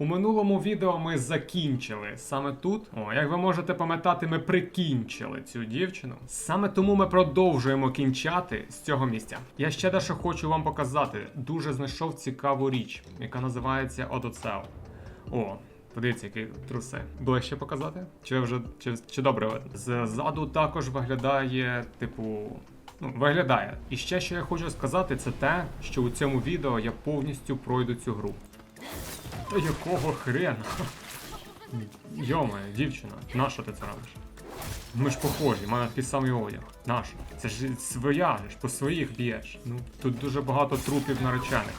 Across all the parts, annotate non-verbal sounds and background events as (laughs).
У минулому відео ми закінчили саме тут. О, як ви можете пам'ятати, ми прикінчили цю дівчину. Саме тому ми продовжуємо кінчати з цього місця. Я ще дещо хочу вам показати. Дуже знайшов цікаву річ, яка називається Одоцел. О, подивіться, які труси. Ближче показати? Чи вже чи, чи добре видно? Ззаду також виглядає, типу. Ну, виглядає. І ще що я хочу сказати, це те, що у цьому відео я повністю пройду цю гру. Та якого хрена? Йома, дівчина, нащо ти це робиш? Ми ж похожі, в мене такий самий одяг. Нащо? Це ж своя, ж по своїх б'єш. Ну, тут дуже багато трупів наречених.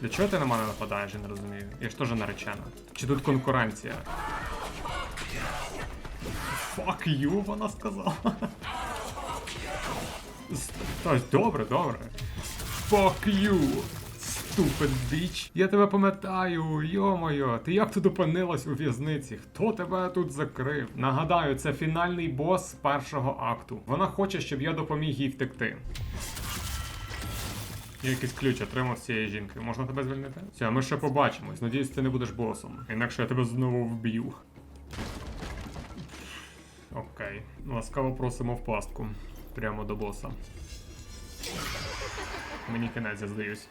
Для чого ти на мене нападаєш, я не розумію. Я ж теж наречена. Чи тут конкуренція? Fuck you, вона сказала. Та добре, добре. Fuck you, stupid bitch. Я тебе пам'ятаю, йо-моє, ти як тут опинилась у в'язниці? Хто тебе тут закрив? Нагадаю, це фінальний бос першого акту. Вона хоче, щоб я допоміг їй втекти. Я якийсь ключ отримав з цієї жінки. Можна тебе звільнити? Все, ми ще побачимось. Надіюсь, ти не будеш босом. Інакше я тебе знову вб'ю. Окей. Ласкаво просимо в пастку. Прямо до боса. Мені кінець, я здаюсь.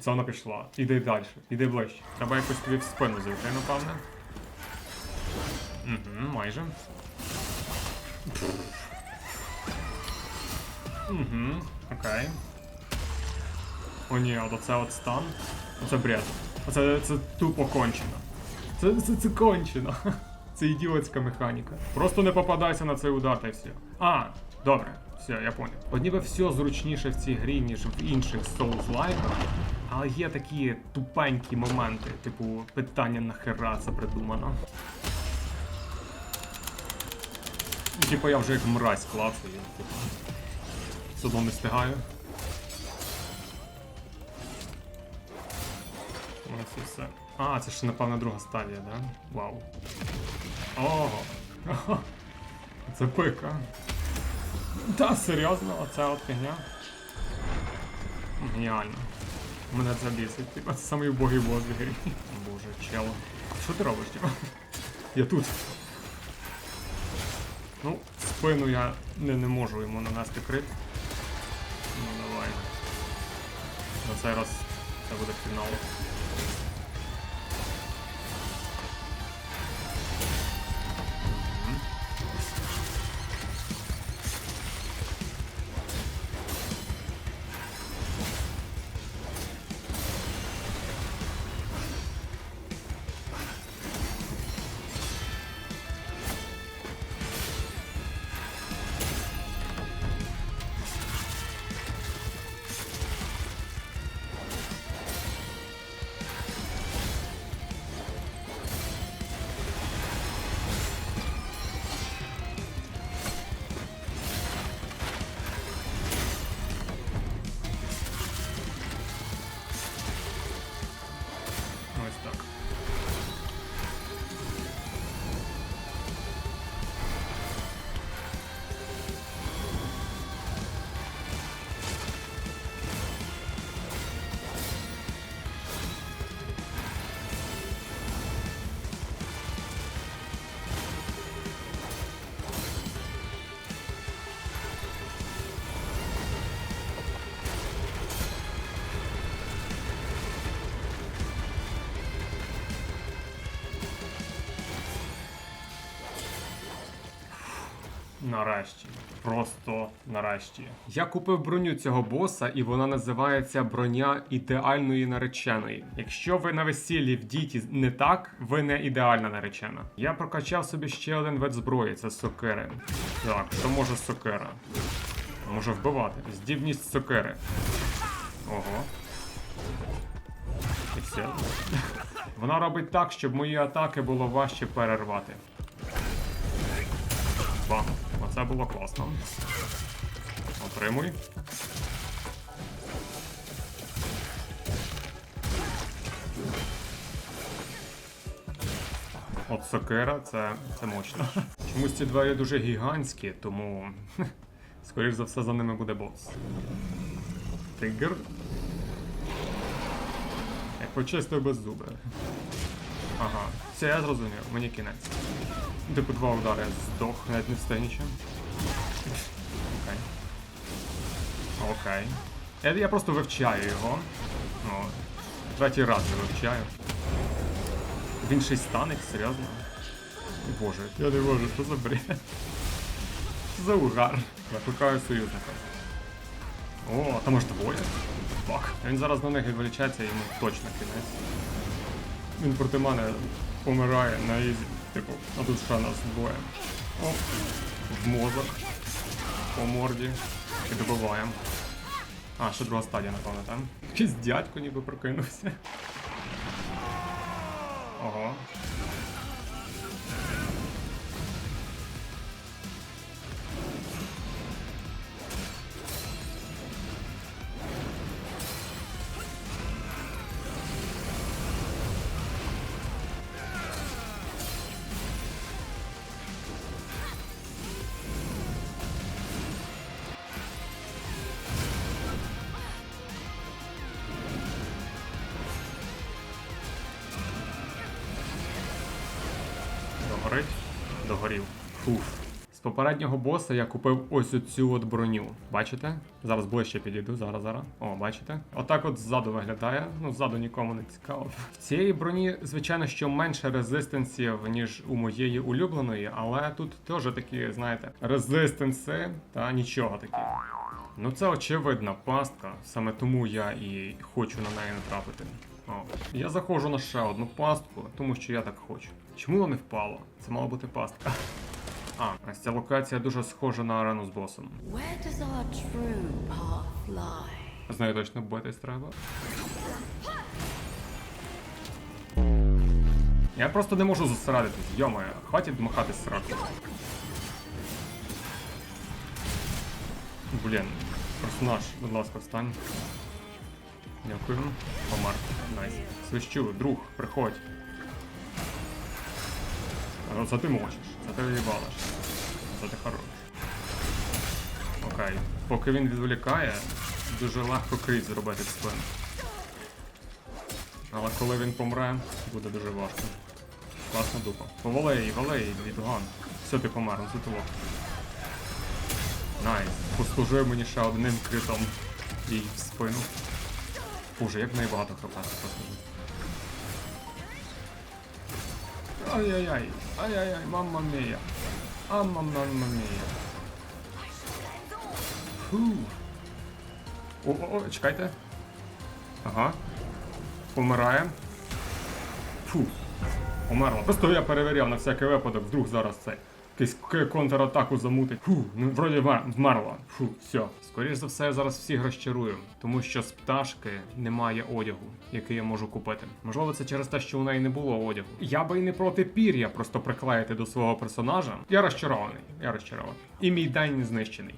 Це вона пішла. Іди далі, іди ближче. Треба якось тобі в спину зайти, напевне. Угу, майже. Угу, окей. О ні, от оце от стан. Оце бред. Оце це тупо кончено. Це, це, це кончено. Це ідіотська механіка. Просто не попадайся на цей удар та й все. А, добре, все, я поняв. От ніби все зручніше в цій грі, ніж в інших Souls-лайках, але є такі тупенькі моменти, типу питання нахера це придумано. Типу я вже як мразь клацаю, типу. Все не встигаю. Ось і все. А, це ще напевно друга стадія, да? Вау. Ого. (laughs) Це пика. Та, серйозно, оце от фігня. Геніально. Мене це бісить. Типа це самий убогий бос в грі. Боже, чело. Що ти робиш, типа? Я тут. Ну, спину я не, не можу йому нанести крит. Ну давай. На цей раз це буде фінал. Нарешті. Просто нарешті. Я купив броню цього боса, і вона називається броня ідеальної нареченої. Якщо ви на весіллі в діті не так, ви не ідеальна наречена. Я прокачав собі ще один вид зброї це сокири. Так, що може сокира? Може вбивати. Здібність сокири. Ого. І все. (laughs) Вона робить так, щоб мої атаки було важче перервати. Бам. Оце було класно. Отримуй. От сокира, це, це мощно. (laughs) Чомусь ці двері дуже гігантські, тому. (laughs) Скоріш за все за ними буде бос. Тигр. Як почистив без зуби. Ага, все, я зрозумів, мені кінець. Типу два удари я здох, навіть не встиг. Окей. Окей. Я, я просто вивчаю його. Ну, третій раз я вивчаю. Він ще й станеть, серйозно? Боже, я не можу, що за бред? Що за угар? Викликаю союзника. О, там аж двоє. Фак. Він зараз на них відволічається, йому точно кінець. Він проти мене помирає на ізі. Типу, а тут ще нас двоє. О, в мозок. По морді. І добиваємо. А, ще друга стадія, напевно, там. Якийсь дядько ніби прокинувся. Ого. Догорить? Догорів. Фуф. З попереднього боса я купив ось оцю от броню. Бачите? Зараз ближче підійду, зараз, зараз. О, бачите? Отак от ззаду виглядає. Ну, ззаду нікому не цікаво. В цієї броні, звичайно, що менше резистенсів, ніж у моєї улюбленої, але тут теж такі, знаєте, резистенси та нічого таке. Ну це очевидна пастка, саме тому я і хочу на неї натрапити. О, я заходжу на ще одну пастку, тому що я так хочу. Чому воно не впало? Це мала бути пастка. А, ось ця локація дуже схожа на арену з босом. Where does our true path? З нею точно битись треба. Я просто не можу зосередитись, йомаю, хватить дмахати сраку. Блін, персонаж, будь ласка, встань. Дякую. Помар. Найс. Свищу, друг, приходь. Ну, це ти можеш, це ти їбалиш. Це ти хорош. Окей. Поки він відволікає, дуже легко крит зробити спину. Але коли він помре, буде дуже важко. Класна дупа. Вали її, відгон. Все, ти помер, ну тут. Найс. Послужив мені ще одним критом їй в спину. Боже, як в неї багато просто. Ай-яй-яй, ай-яй-яй, мамма мія. А мамма мія. Фу. О-о-о, чекайте. Ага. Помирає. Фу. Померла. Просто я перевіряв на всякий випадок, вдруг зараз це. Якийсь контратаку замутить. Фу, ну вроді вмер- вмерла. Фу, все. Скоріше за все, я зараз всіх розчарую, тому що з пташки немає одягу, який я можу купити. Можливо, це через те, що у неї не було одягу. Я би і не проти пір'я просто приклеїти до свого персонажа. Я розчарований. Я розчарований. І мій день знищений.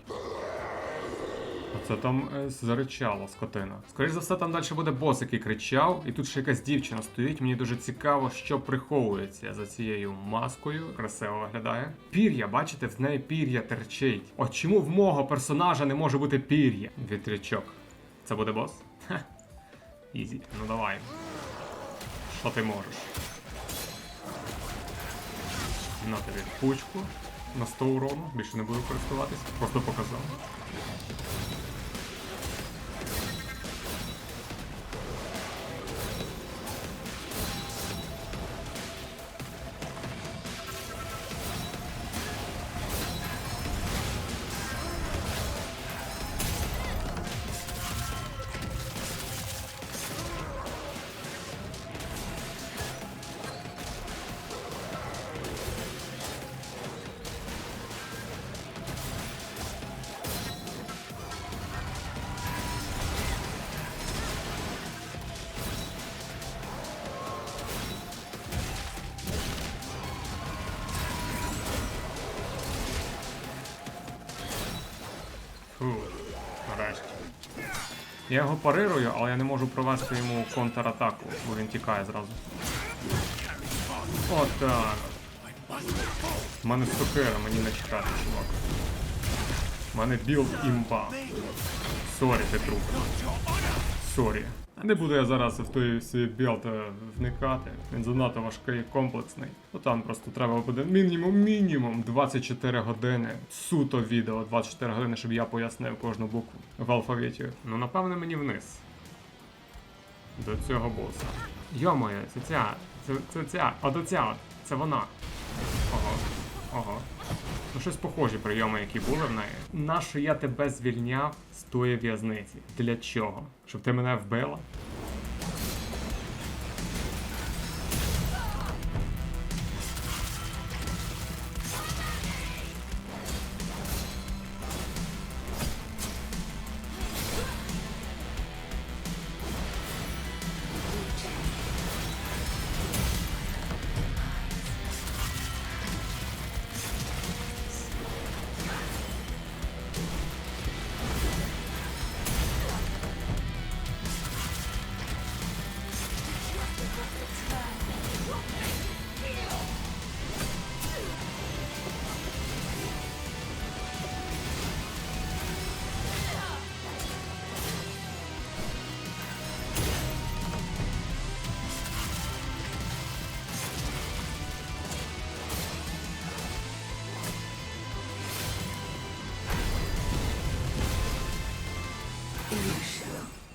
Оце там е, заричала скотина. Скоріше за все, там далі буде бос, який кричав, і тут ще якась дівчина стоїть. Мені дуже цікаво, що приховується за цією маскою. Красиво виглядає. Пір'я, бачите, в неї пір'я терчить. От чому в мого персонажа не може бути пір'я? Вітрячок. Це буде бос? Ха. Ізі. Ну давай. Що ти можеш? На тобі пучку. На 100 урону. Більше не буду користуватись. Просто показав. Я його парирую, але я не можу провести йому контратаку, бо він тікає зразу. Отак. У мене сокира, мені не чекати, чувак. У мене білд імба. Сорі, ти труп. Сорі. Не буду я зараз в той свій білд е, вникати. Він занадто важкий і комплексний. Ну там просто треба буде мінімум мінімум 24 години. Суто відео 24 години, щоб я пояснив кожну букву в алфавіті. Ну напевне мені вниз. До цього боса. Йо-моє, це ця. Це, це ця. А до ця. Це вона. Ого. Ого. Ну, щось похожі прийоми, які були в неї. Нащо я тебе звільняв з тої в'язниці? Для чого? Щоб ти мене вбила?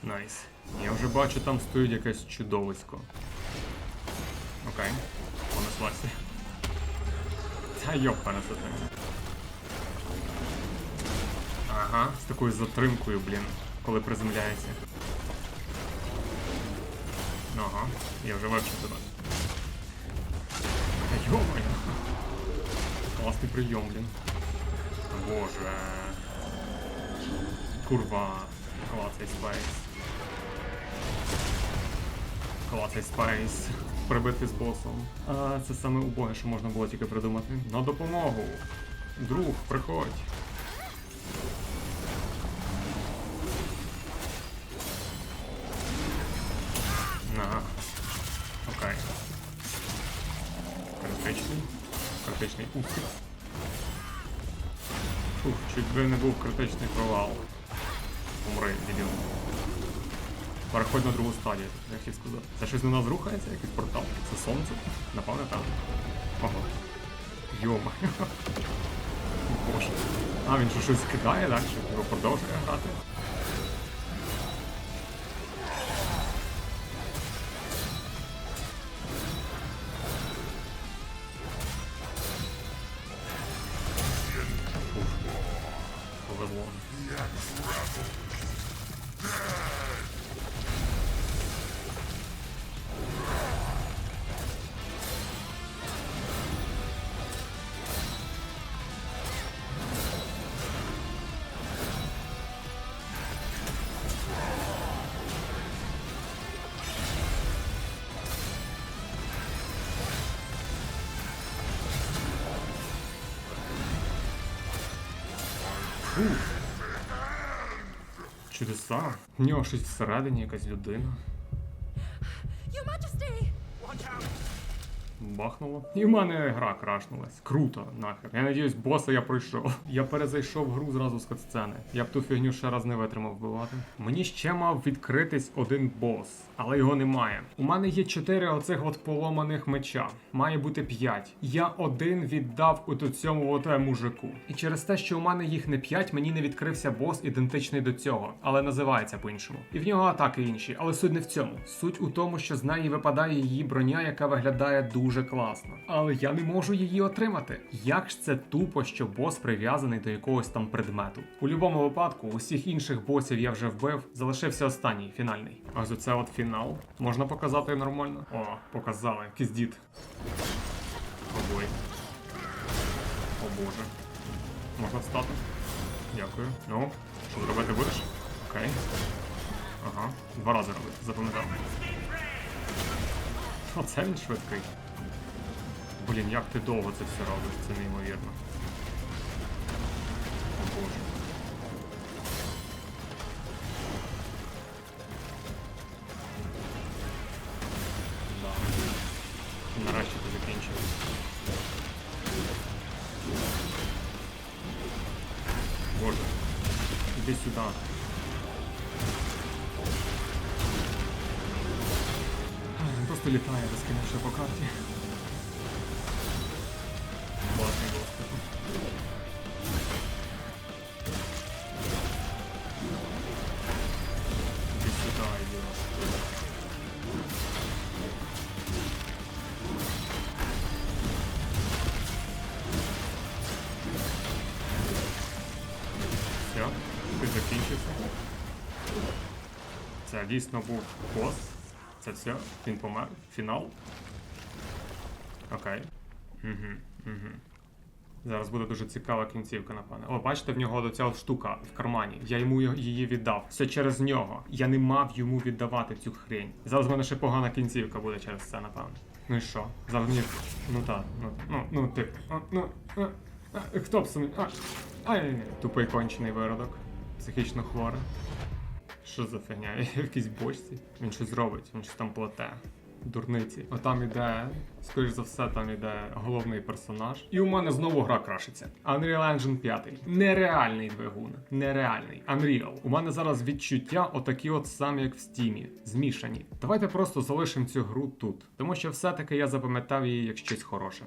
Найс. Я вже бачу, там стоїть якесь чудовисько. Окей. Понеслася. Та йоп пересити. Ага, з такою затримкою, блін, коли приземляється. Ага, я вже вивчив тебе. Йомаю. Класний прийом, блін. Боже. Курва. Класний спайс. Класний спайс. Прибити з босом. А це саме убоге, що можна було тільки придумати. На допомогу. Друг, приходь. Ага. Окей. Критичний. Критичний успіх. Фух, чуть би не був критичний провал. Переходь на другу стадію, я хотів сказати. Це щось на нас рухається, якийсь портал? Це сонце? Напевно, так. Ого. Йома. (laughs) Боже. А, він що щось кидає далі, його продовжує грати. Чудеса. В нього щось всередині, якась людина. Your Majesty! Бахнуло. І в мене гра крашнулась. Круто, нахер. Я надіюсь, боса я пройшов. Я перезайшов гру зразу з катсцени. Я б ту фігню ще раз не витримав вбивати. Мені ще мав відкритись один бос, але його немає. У мене є чотири оцих от поломаних меча. Має бути п'ять. Я один віддав у цьому от е, мужику. І через те, що у мене їх не п'ять, мені не відкрився бос ідентичний до цього, але називається по-іншому. І в нього атаки інші, але суть не в цьому. Суть у тому, що з неї випадає її броня, яка виглядає дуже класно. Але я не можу її отримати. Як ж це тупо, що бос прив'язаний до якогось там предмету? У будь-якому випадку, усіх інших босів я вже вбив, залишився останній, фінальний. Ось оце от фінал. Можна показати нормально? О, показали, якийсь дід. О. О боже. Можна встати? Дякую. Ну, що зробити будеш? Окей. Ага, два рази робити, запам'ятав. Оце він швидкий. Блін, як ти довго це все робиш, це неймовірно. О боже. Да. Нарешті ти. Боже. Іди сюди. просто літає безкінечно по карті. Дійсно був бос. Це все, він помер. Фінал. Окей. Угу, угу. Зараз буде дуже цікава кінцівка, напевне. О, бачите, в нього ця штука в кармані. Я йому її віддав. Все через нього. Я не мав йому віддавати цю хрень. Зараз в мене ще погана кінцівка буде через це, напевне. Ну і що? Зараз мені. Ну так, ну, ну, ну, типу. а, Ну, а, а, хто б сумні. А, ай, тупий кончений виродок. Психічно хворий. Що за фігня? (laughs) Я в якійсь бочці. Він щось робить, він щось там плете. Дурниці. Отам іде, скоріш за все, там іде головний персонаж. І у мене знову гра крашиться. Unreal Engine 5. Нереальний двигун. Нереальний. Unreal. У мене зараз відчуття отакі от самі, як в Стімі. Змішані. Давайте просто залишимо цю гру тут. Тому що все-таки я запам'ятав її як щось хороше.